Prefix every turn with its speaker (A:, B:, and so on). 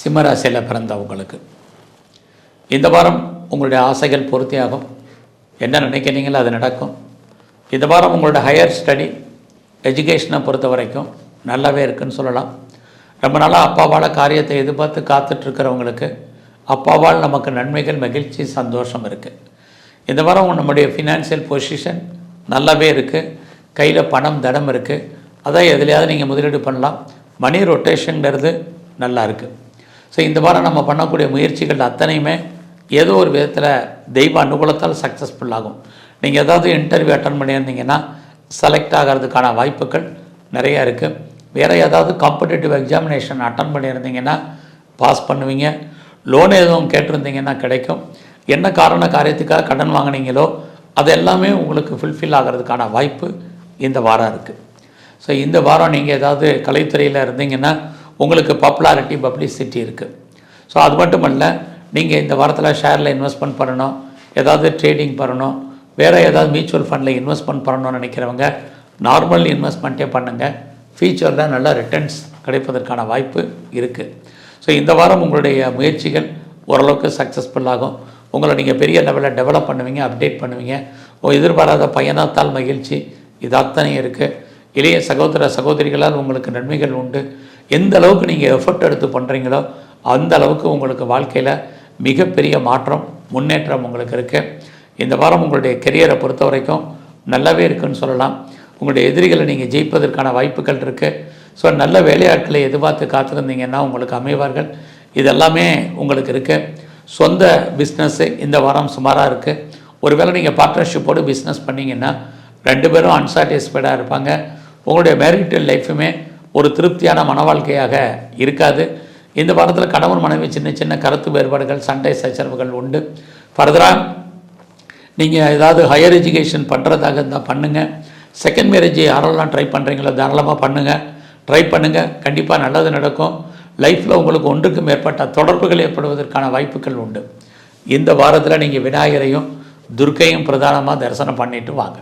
A: சிம்மராசியில் பிறந்தவங்களுக்கு. இந்த வாரம் உங்களுடைய ஆசைகள் பூர்த்தியாகும். என்ன நினைக்கிறீங்களோ அது நடக்கும். இந்த வாரம் உங்களோட ஹையர் ஸ்டடி எஜுகேஷனை பொறுத்த வரைக்கும் நல்லாவே இருக்குன்னு சொல்லலாம். ரொம்ப நாளாக அப்பாவால் காரியத்தை எதிர்பார்த்து காத்துட்ருக்கிறவங்களுக்கு அப்பாவால் நமக்கு நன்மைகள் மகிழ்ச்சி சந்தோஷம் இருக்குது இந்த வாரம் நம்முடைய ஃபினான்ஷியல் பொசிஷன் நல்லாவே இருக்குது கையில் பணம் தடம் இருக்குது அதான் எதுலையாவது நீங்கள் முதலீடு பண்ணலாம். மணி ரொட்டேஷன்ங்கிறது நல்லா இருக்குது ஸோ இந்த வாரம் நம்ம பண்ணக்கூடிய முயற்சிகள் அத்தனையுமே ஏதோ ஒரு விதத்தில் தெய்வ அனுகூலத்தால் சக்ஸஸ்ஃபுல் ஆகும். நீங்கள் ஏதாவது இன்டர்வியூ அட்டன் பண்ணியிருந்தீங்கன்னா செலக்ட் ஆகிறதுக்கான வாய்ப்புகள் நிறையா இருக்குது வேறு ஏதாவது காம்படிட்டிவ் எக்ஸாமினேஷன் அட்டன் பண்ணியிருந்தீங்கன்னா பாஸ் பண்ணுவீங்க. லோன் எதுவும் கேட்டிருந்தீங்கன்னா கிடைக்கும். என்ன காரண காரியத்துக்காக கடன் வாங்குனீங்களோ அது எல்லாமே உங்களுக்கு ஃபுல்ஃபில் ஆகிறதுக்கான வாய்ப்பு இந்த வாரம் இருக்குது ஸோ இந்த வாரம் நீங்கள் ஏதாவது கலைத்துறையில் இருந்தீங்கன்னா உங்களுக்கு பாப்புலாரிட்டி பப்ளிசிட்டி இருக்குது ஸோ அது மட்டும் இல்லை நீங்கள் இந்த வாரத்தில் ஷேரில் இன்வெஸ்ட்மெண்ட் பண்ணணும் ஏதாவது ட்ரேடிங் பண்ணணும் வேறு ஏதாவது மியூச்சுவல் ஃபண்டில் இன்வெஸ்ட்மெண்ட் பண்ணணும்னு நினைக்கிறவங்க நார்மல் இன்வெஸ்ட்மெண்ட்டே பண்ணுங்கள் ஃபியூச்சரில் நல்ல ரிட்டர்ன்ஸ் கிடைப்பதற்கான வாய்ப்பு இருக்குது ஸோ இந்த வாரம் உங்களுடைய முயற்சிகள் ஓரளவுக்கு சக்ஸஸ்ஃபுல் ஆகும். உங்களை நீங்கள் பெரிய லெவலில் டெவலப் பண்ணுவீங்க அப்டேட் பண்ணுவீங்க. ஓ எதிர்பாராத பயணத்தால் மகிழ்ச்சி இது அத்தனையும் இருக்குது இளைய சகோதர சகோதரிகளால் உங்களுக்கு நன்மைகள் உண்டு. எந்த அளவுக்கு நீங்கள் எஃபர்ட் எடுத்து பண்ணுறீங்களோ அந்த அளவுக்கு உங்களுக்கு வாழ்க்கையில் மிகப்பெரிய மாற்றம் முன்னேற்றம் உங்களுக்கு இருக்குது இந்த வாரம் உங்களுடைய கெரியரை பொறுத்த வரைக்கும் நல்லாவே இருக்குன்னு சொல்லலாம். உங்களுடைய எதிரிகளை நீங்கள் ஜெயிப்பதற்கான வாய்ப்புகள் இருக்குது ஸோ நல்ல வேலையாட்களை எதிர்பார்த்து காத்திருந்தீங்கன்னா உங்களுக்கு அமைவார்கள். இதெல்லாமே உங்களுக்கு இருக்குது சொந்த பிஸ்னஸ்ஸு இந்த வாரம் சுமாராக இருக்குது ஒருவேளை நீங்கள் பார்ட்னர்ஷிப்போடு பிஸ்னஸ் பண்ணிங்கன்னா ரெண்டு பேரும் அன்சாட்டிஸ்ஃபைடாக இருப்பாங்க. உங்களுடைய மேரிட்டல் லைஃபுமே ஒரு திருப்தியான மன வாழ்க்கையாக இருக்காது. இந்த வாரத்தில் கணவன் மனைவி சின்ன சின்ன கருத்து வேறுபாடுகள் சண்டை சச்சரவுகள் உண்டு. ஃபர்தராக நீங்கள் ஏதாவது ஹையர் எஜுகேஷன் பண்ணுறதாக இருந்தால் பண்ணுங்கள் செகண்ட் மேரேஜ் யாரெல்லாம் ட்ரை பண்ணுறீங்களோ தாராளமாக பண்ணுங்கள் ட்ரை பண்ணுங்கள் கண்டிப்பாக நல்லது நடக்கும். லைஃப்பில் உங்களுக்கு ஒன்றுக்கு மேற்பட்ட தொடர்புகள் ஏற்படுவதற்கான வாய்ப்புகள் உண்டு. இந்த வாரத்தில் நீங்கள் விநாயகரையும் துர்க்கையும் பிரதானமாக தரிசனம் பண்ணிட்டு வாங்க.